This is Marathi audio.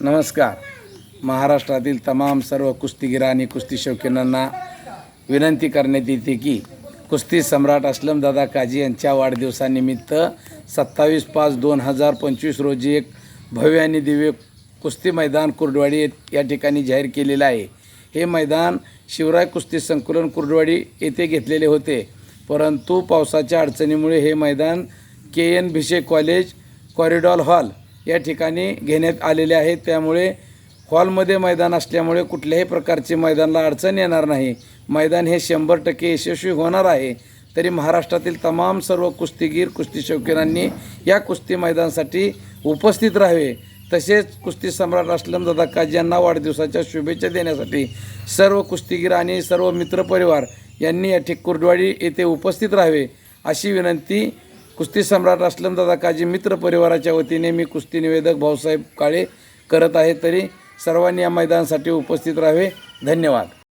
नमस्कार. महाराष्ट्रातील तमाम सर्व कुस्तीगीर आणि कुस्ती शौकीनांना विनंती करण्यात येते की कुस्ती सम्राट असलमदादा काजी यांच्या वाढदिवसानिमित्त सत्तावीस पाच दोन हजार पंचवीस रोजी एक भव्य आणि दिव्य कुस्ती मैदान कुर्डवाडी या ठिकाणी जाहीर केलेलं आहे. हे मैदान शिवराय कुस्ती संकुलन कुर्डवाडी येथे घेतलेले होते. परंतु पावसाच्या अडचणीमुळे हे मैदान K N Bhishe college corridor hall या ठिकाणी घेण्यात आलेले आहेत. त्यामुळे हॉलमध्ये मैदान असल्यामुळे कुठल्याही प्रकारचे मैदानाला अडचण येणार नाही. मैदान हे शंभर टक्के यशस्वी होणार आहे. तरी महाराष्ट्रातील तमाम सर्व कुस्तीगीर कुस्ती शौकीनांनी या कुस्ती मैदानासाठी उपस्थित राहावे. तसेच कुस्ती सम्राट असलमदादा काजी यांना वाढदिवसाच्या शुभेच्छा देण्यासाठी सर्व कुस्तीगीर आणि सर्व मित्रपरिवार यांनी या ठिक कुर्डवाडी येथे उपस्थित राहावे अशी विनंती कुस्ती सम्राट असलमदादा काजी मित्र परिवाराच्या वतीने मी कुस्ती निवेदक भाऊसाहेब काळे करत आहे. तरी सर्वांनी या मैदानासाठी उपस्थित राहावे. धन्यवाद.